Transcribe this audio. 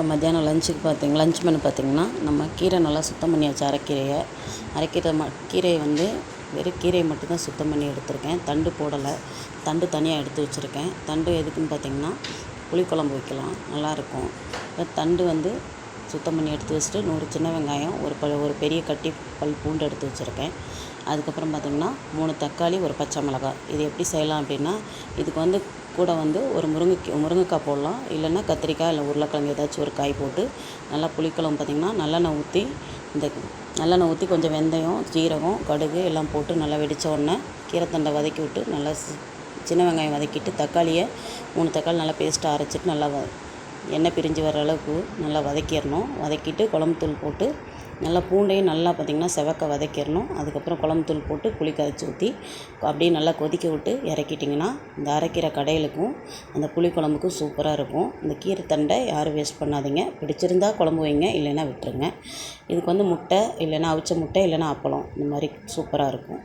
இப்போ மத்தியானம் லஞ்சுக்கு பார்த்திங்க லஞ்ச் மெனு பார்த்திங்கன்னா நம்ம கீரை நல்லா சுத்தம் பண்ணியாச்சு அரைக்கீரையை. அரைக்கீரை ம கீரையை வந்து வெறும் கீரையை மட்டும்தான் சுத்தம் பண்ணி எடுத்திருக்கேன். தண்டு போடலை. தண்டு தனியாக எடுத்து வச்சுருக்கேன். தண்டு எதுக்குன்னு பார்த்திங்கன்னா புளிக்குழம்பு வைக்கலாம். நல்லாயிருக்கும். இப்போ தண்டு வந்து சுத்தம் பண்ணி எடுத்து வச்சுட்டு நூறு சின்ன வெங்காயம் ஒரு ப ஒரு பெரிய கட்டி பல் பூண்டு எடுத்து வச்சுருக்கேன். அதுக்கப்புறம் பார்த்திங்கன்னா மூணு தக்காளி ஒரு பச்சை மிளகாய். இது எப்படி செய்யலாம் அப்படின்னா இதுக்கு வந்து கூட வந்து ஒரு முருங்கைக்கீ முருங்கைக்காய் போடலாம். இல்லைன்னா கத்திரிக்காய் இல்லை உருளைக்கிழங்கு ஏதாச்சும் ஒரு காய் போட்டு நல்லா புளிக்குழம்பு பார்த்திங்கன்னா நல்லெண்ணெய் ஊற்றி இந்த நல்லெண்ணெய் ஊற்றி கொஞ்சம் வெந்தயம் ஜீரகம் கடுகு எல்லாம் போட்டு நல்லா வெடித்த உடனே கீரைத்தண்டை வதக்கி விட்டு நல்லா சின்ன வெங்காயம் வதக்கிட்டு தக்காளியை மூணு தக்காளி நல்லா பேஸ்ட்டாக அரைச்சிட்டு நல்லா வ எண்ணெய் பிரிஞ்சு வர அளவுக்கு நல்லா வதக்கிடணும். வதக்கிட்டு குழம்புத்தூள் போட்டு நல்லா பூண்டையும் நல்லா பார்த்திங்கன்னா செவக்க வதக்கிடணும். அதுக்கப்புறம் குழம்புத்தூள் போட்டு புளி கரைச்சி ஊற்றி அப்படியே நல்லா கொதிக்க விட்டு இறக்கிட்டிங்கன்னா இந்த அரைக்கிற கடையிலுக்கும் அந்த புளிக்குழம்புக்கும் சூப்பராக இருக்கும். இந்த கீரை தண்டை யாரும் வேஸ்ட் பண்ணாதீங்க. பிடிச்சிருந்தா குழம்பு வைங்க இல்லைன்னா விட்டுருங்க. இதுக்கு வந்து முட்டை இல்லைன்னா அவிச்ச முட்டை இல்லைன்னா அப்பளம். இந்த மாதிரி சூப்பராக இருக்கும்.